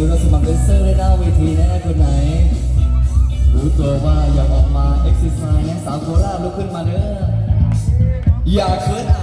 ยุเราสมัครเป็นเซอร์ได้หน้าเวทีแน่คนไหน รู้ตัวว่าอยากออกมาเอ็กซ์ไซส์นะสาวโคราชลุกขึ้นมาเด้ออย่าเคิร์อะ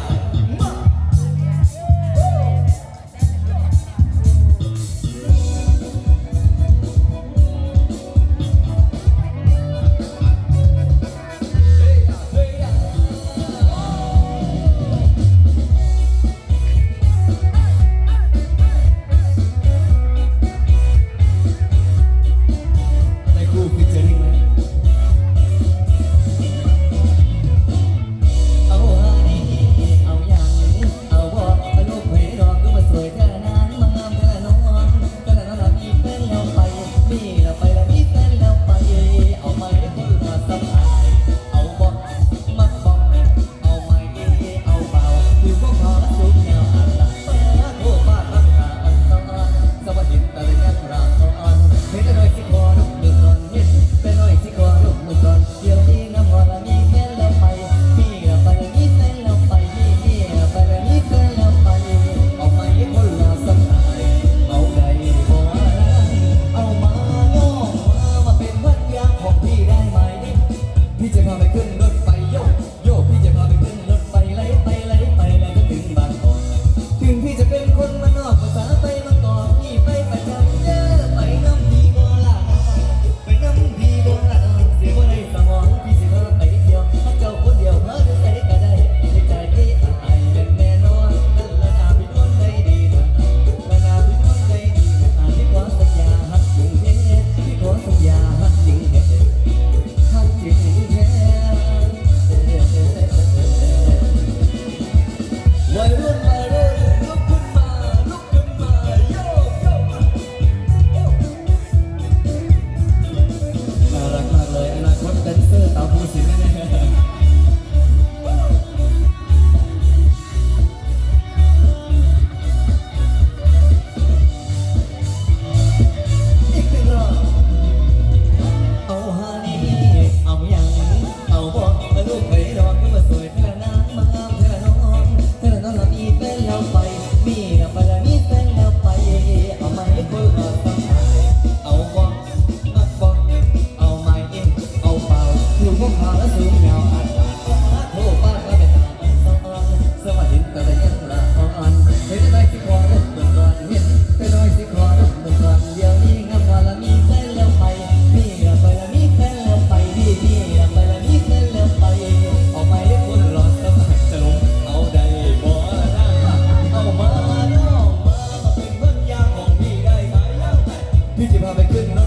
พี่จะพาไปขึ้นรถ